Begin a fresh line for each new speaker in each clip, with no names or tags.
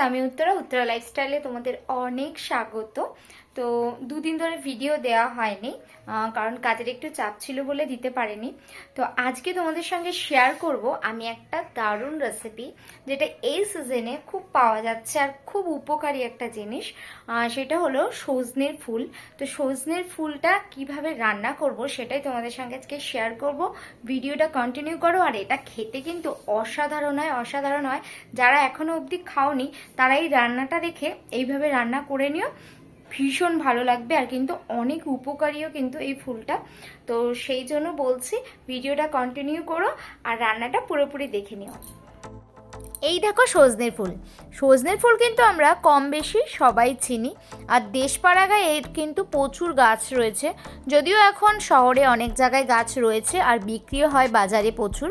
আমি উত্তরা উত্তরা লাইফস্টাইলে তোমাদের অনেক স্বাগত। তো দুদিন ধরে ভিডিও দেওয়া হয়নি কারণ কাজের একটু চাপ ছিল বলে দিতে পারিনি। তো আজকে তোমাদের সঙ্গে শেয়ার করব আমি একটা দারুণ রেসিপি যেটা এই সিজনে খুব পাওয়া যাচ্ছে আর খুব উপকারী একটা জিনিস সেটা হলো সজনের ফুল। তো সজনের ফুলটা কীভাবে রান্না করব সেটাই তোমাদের সঙ্গে আজকে শেয়ার করব। ভিডিওটা কন্টিনিউ করো আর এটা খেতে কিন্তু অসাধারণ হয় অসাধারণ হয়। যারা এখনও অবধি খাওনি, তারা এই রান্নাটা দেখে এইভাবে রান্না করে নিও। ভীষণ ভালো লাগবে আর কিন্তু অনেক উপকারীও কিন্তু এই ফুলটা। তো সেই জন্য বলছি, ভিডিওটা কন্টিনিউ করো আর রান্নাটা পুরোপুরি দেখে নিও। এই দেখো সজনের ফুল। সজনের ফুল কিন্তু আমরা কম বেশি সবাই চিনি। আর দেশপাড়াগায় এর কিন্তু প্রচুর গাছ রয়েছে। যদিও এখন শহরে অনেক জায়গায় গাছ রয়েছে আর বিক্রিও হয় বাজারে প্রচুর।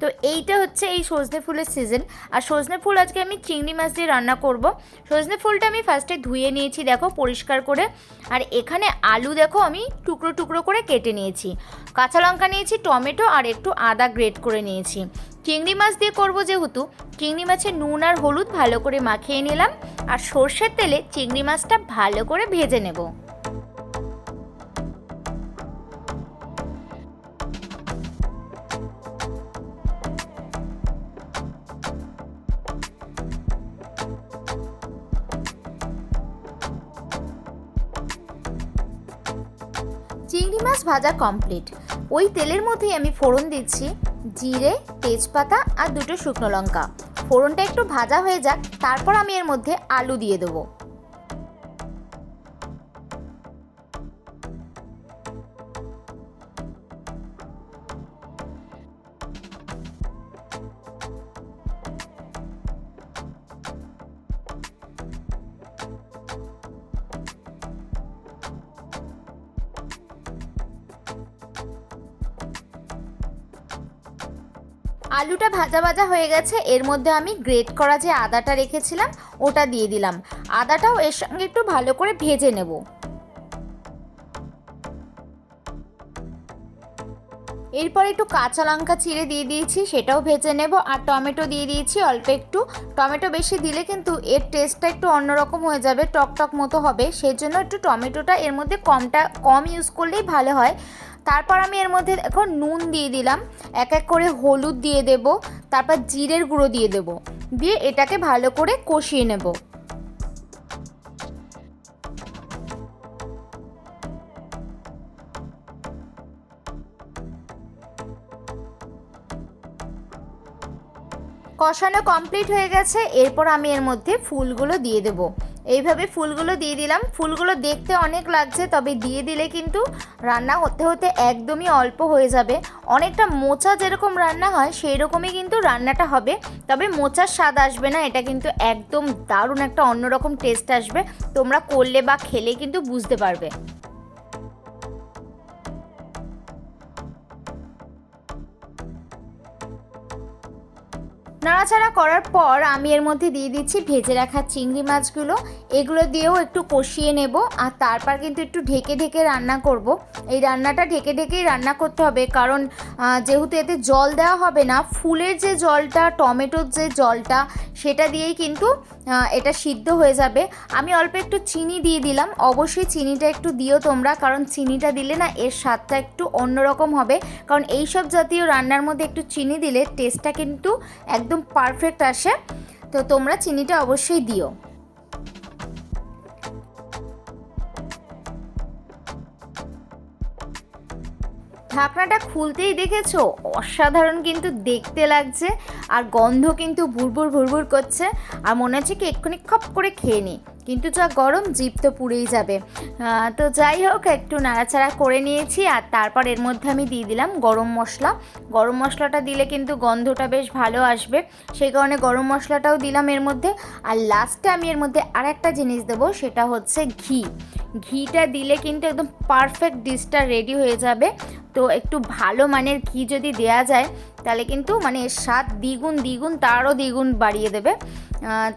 তো এইটা হচ্ছে এই সজনে ফুলের সিজন আর সজনে ফুল আজকে আমি চিংড়ি মাছ দিয়ে রান্না করব। সজনে ফুলটা আমি ফার্স্টে ধুয়ে নিয়েছি, দেখো, পরিষ্কার করে। আর এখানে আলু, দেখো, আমি টুকরো টুকরো করে কেটে নিয়েছি। কাঁচা লঙ্কা নিয়েছি, টমেটো আর একটু আদা গ্রেট করে নিয়েছি। চিংড়ি মাছ দিয়ে করব যেহেতু, চিংড়ি মাছের নুন আর হলুদ ভালো করে মাখিয়ে নিলাম আর সর্ষের তেলে চিংড়ি মাছটা ভালো করে ভেজে নেব। চিংড়ি মাছ ভাজা কমপ্লিট। ওই তেলের মধ্যেই আমি ফোড়ন দিচ্ছি। জিরে, তেজপাতা আর দুটো শুকনো লঙ্কা। ফোড়নটা একটু ভাজা হয়ে যাক, তারপর আমি এর মধ্যে আলু দিয়ে দেবো। আলুটা ভাজা ভাজা হয়ে গেছে, এর মধ্যে আমি গ্রেট করা যে আদাটা রেখেছিলাম, ওটা দিয়ে দিলাম। আদাটাও এর সঙ্গে একটু ভালো করে ভেজে নেব। এরপর একটু কাঁচা লঙ্কা চিড়ে দিয়ে দিয়েছি, সেটাও ভেজে নেব, আর টমেটো দিয়ে দিয়েছি অল্প একটু। টমেটো বেশি দিলে কিন্তু এর টেস্টটা একটু অন্যরকম হয়ে যাবে টক টক মতো হবে। সেই জন্য একটু টমেটোটা এর মধ্যে কমটা, কম ইউজ করলেই ভালো হয়। তারপর আমি এর মধ্যে এখন নুন দিয়ে দিলাম, এক এক করে হলুদ দিয়ে দেব, তারপর জিরের গুঁড়ো দিয়ে দেব। দিয়ে এটাকে ভালো করে কষিয়ে নেব। কষানো কমপ্লিট হয়ে গেছে, এরপর আমি এর মধ্যে ফুলগুলো দিয়ে দেব। এইভাবে ফুলগুলো দিয়ে দিলাম। ফুলগুলো দেখতে অনেক লাগছে, তবে দিয়ে দিলে কিন্তু রান্না হতে হতে একদমই অল্প হয়ে যাবে। অনেকটা মোচা যেরকম রান্না হয় সেই রকমই কিন্তু রান্নাটা হবে। তবে মোচার স্বাদ আসবে না, এটা কিন্তু একদম দারুণ একটা অন্যরকম টেস্ট আসবে। তোমরা করলে বা খেলে কিন্তু বুঝতে পারবে। নাড়াচাড়া করার পর আমি এর মধ্যে দিয়ে দিচ্ছি ভেজে রাখা চিংড়ি মাছগুলো। এগুলো দিয়েও একটু কষিয়ে নেব আর তারপর কিন্তু একটু ঢেকে ঢেকে রান্না করব। এই রান্নাটা ঢেকে ঢেকেই রান্না করতে হবে কারণ যেহেতু এতে জল দেওয়া হবে না, ফুলের যে জলটা, টমেটোর যে জলটা, সেটা দিয়েই কিন্তু এটা সিদ্ধ হয়ে যাবে। আমি অল্প একটু চিনি দিয়ে দিলাম। অবশ্যই চিনিটা একটু দিও তোমরা, কারণ চিনিটা দিলে না এর স্বাদটা একটু অন্যরকম হবে। কারণ এই সব জাতীয় রান্নার মধ্যে একটু চিনি দিলে টেস্টটা কিন্তু একদম পারফেক্ট আসে। তো তোমরা চিনিটা অবশ্যই দিও। ঢাকনাটা খুলতেই দেখেছ? অসাধারণ কিন্তু দেখতে লাগছে আর গন্ধ কিন্তু ভুরভুর ভুরভুর করছে। আর মনে হচ্ছে কি এক্ষুনি খপ করে খেয়ে নিই। কিন্তু যা গরম জিপ তো পুড়েই যাবে। তো যাই হোক, একটু নাড়াচাড়া করে নিয়েছি আর তারপর এর মধ্যে আমি দিয়ে দিলাম গরম মশলা। গরম মশলাটা দিলে কিন্তু গন্ধটা বেশ ভালো আসবে। সেই কারণে গরম মশলাটাও দিলাম এর মধ্যে। আর লাস্টে আমি এর মধ্যে আর একটা জিনিস দেবো, সেটা হচ্ছে ঘি। ঘিটা দিলে কিন্তু একদম পারফেক্ট ডিশটা রেডি হয়ে যাবে। তো একটু ভালো মানের ঘি যদি দেয়া যায় তাহলে কিন্তু মানে স্বাদ দ্বিগুণ দ্বিগুণ, তারও দ্বিগুণ বাড়িয়ে দেবে।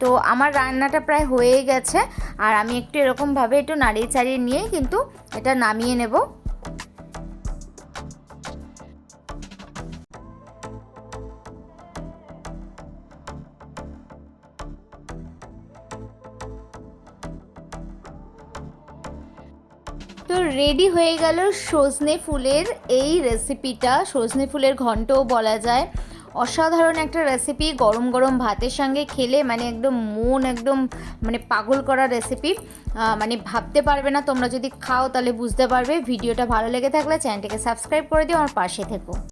তো আমার রান্নাটা প্রায় হয়ে গেছে। আর আমি একটু এরকমভাবে একটু নাড়িয়ে চাড়িয়ে নিয়েই কিন্তু এটা নামিয়ে নেব। তো রেডি হয়ে গেল সজনে ফুলের এই রেসিপিটা সজনে ফুলের ঘন্টও বলা যায়। অসাধারণ একটা রেসিপি গরম গরম ভাতের সঙ্গে খেলে মানে একদম মন একদম মানে পাগল করা রেসিপি মানে ভাবতে পারবে না, তোমরা যদি খাও তাহলে বুঝতে পারবে। ভিডিওটা ভালো লেগে থাকলে চ্যানেলটিকে সাবস্ক্রাইব করে দিও, আমার পাশে থেকো।